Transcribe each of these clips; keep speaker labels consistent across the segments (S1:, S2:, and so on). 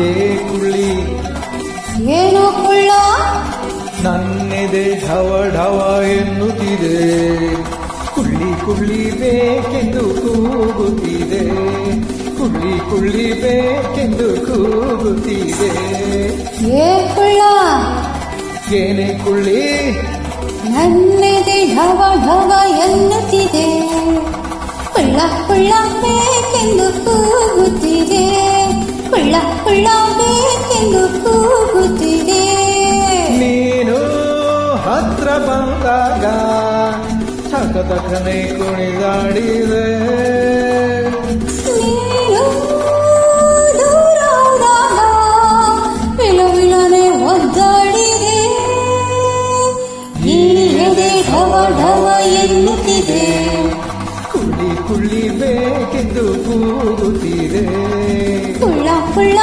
S1: ಏ ಕುಳ್ಳಿ.
S2: ಏನು ಕುಳ್ಳ?
S1: ನನ್ನೆದೆ ಢವ ಢವ ಎನ್ನುತ್ತಿದೆ. ಕುಳ್ಳಿ ಕುಳ್ಳಿ ಬೇಕೆಂದು ಕೂಗುತ್ತಿದೆ. ಕುಳ್ಳಿ ಕುಳ್ಳಿ ಬೇಕೆಂದು ಕೂಗುತ್ತಿದೆ.
S2: ಏ ಕುಳ್ಳ?
S1: ಏನೇ ಕುಳ್ಳಿ.
S2: ನನ್ನೆದೆ ಢವ ಢವ ಕುಳ್ಳ ಬೇಕೆಂದು ಕೂಗುತ್ತಿದೆ. ಕುಳ್ಳ ಕುಳ್ಳ ಬೇಕೆಂದು ಕೂಗುತ್ತಿದೆ.
S1: ನೀನು ಹತ್ರ ಬಂದಾಗ ಸಖತಖನೆ ಕುಣಿದಾಡಿದೆ.
S2: ಒದ್ದಾಡಿದೆ. ಢವ ಢವ ಎನ್ನುತ್ತಿದೆ.
S1: ಕುಳ್ಳಿ ಬೇಕೆಂದು ಕೂಗುತ್ತಿದೆ.
S2: ಕುಳ್ಳ ಕುಳ್ಳ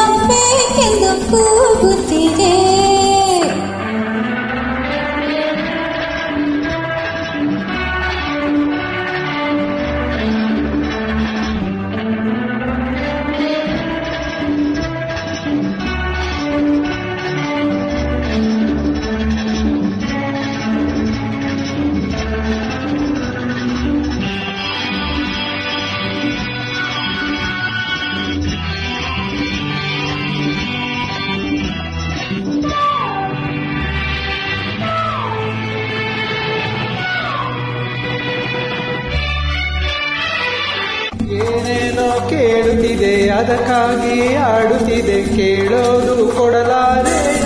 S1: ಕೇಳುತ್ತಿದೆ ಅದಕ್ಕಾಗಿ ಆಡುತ್ತಿದೆ ಕೇಳೋದು ಕೊಡಲಾರೆಯ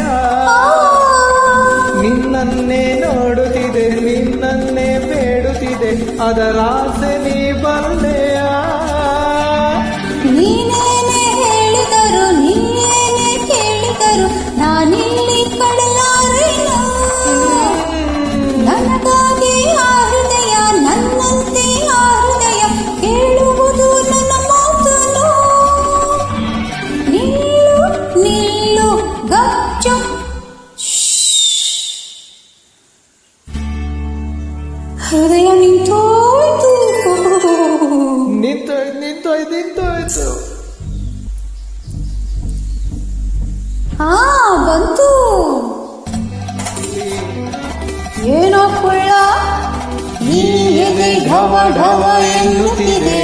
S1: ನಿನ್ನನ್ನೇ ನೋಡುತ್ತಿದೆ ನಿನ್ನನ್ನೇ ಬೇಡುತ್ತಿದೆ ಅದರಾಸೆ ನೀ ಬಲ್ಲೆಯ
S2: ಹೃದಯ ನಿಂತೋಯ್ತು.
S1: ನಿಂತೋಯ್ತು ನಿಂತೋಯ್ತು ನಿಂತೋಯ್ತು.
S2: ಹಾ ಬಂತು. ಏನೋ ಕೊಳ್ಳ ಎದೆ ಢವ ಢವ ಎನ್ನುತ್ತಿದೆ.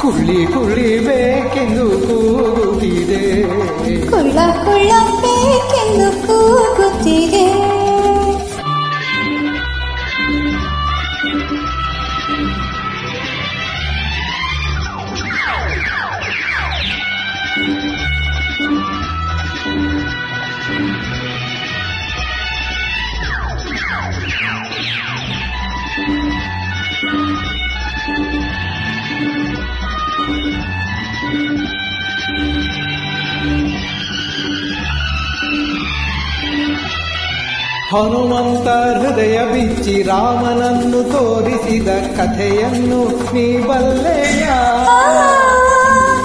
S1: ಕುಳ್ಳಿ ಕುಳ್ಳಿ ಬೇಕೆಂದು ಕೂಗುತ್ತಿದೆ.
S2: ಕೊಳ್ಳ ಕೊಳ್ಳ ಬೇಕೆಂದು ಕೂಗುತ್ತಿದೆ.
S1: ಹನುಮಂತ ಹೃದಯ ಬಿಚ್ಚಿ ರಾಮನನ್ನು ತೋರಿಸಿದ ಕಥೆಯನ್ನು ನೀ ಬಲ್ಲೆಯ?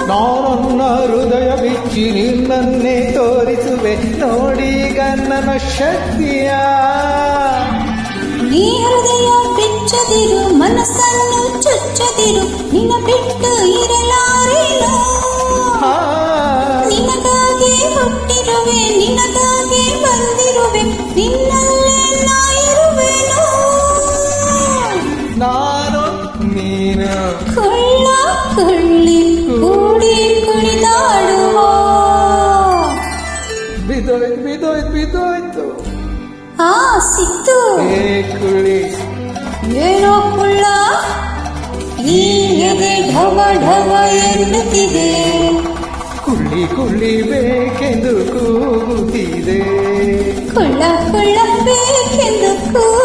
S1: ನಾನನ್ನ ಹೃದಯ ಬಿಚ್ಚಿ ನಿನ್ನನ್ನೇ ತೋರಿಸುವೆ. ನೋಡೀಗ ಗನ್ನನ ಶಕ್ತಿಯ?
S2: ನೀ ಹೃದಯ ಬಿಚ್ಚದಿರು ಮನಸ್ಸನ್ನು ಚುಚ್ಚದಿರು ನಿನ್ನ ಬಿಟ್ಟು ಇರಲಾರೇನು ನಿನಗಾಗಿ ಹುಟ್ಟಿರುವೆ ನಿನಗಾಗಿ ಬಂದಿರುವೆ ನಿನ್ನಲ್ಲೇ ಸಿಕ್ತು. ಏನೋ ಕುಳ್ಳ ಈ ಎದೆ ಢವ ಢವ ಎನ್ನುತ್ತಿದೆ.
S1: ಕುಳ್ಳಿ ಕುಳ್ಳಿ ಬೇಕೆಂದು ಕೂಗುತ್ತಿದೆ.
S2: ಕುಳ್ಳ ಕುಳ್ಳ ಬೇಕೆಂದು ಕೂಗುತ್ತಿದೆ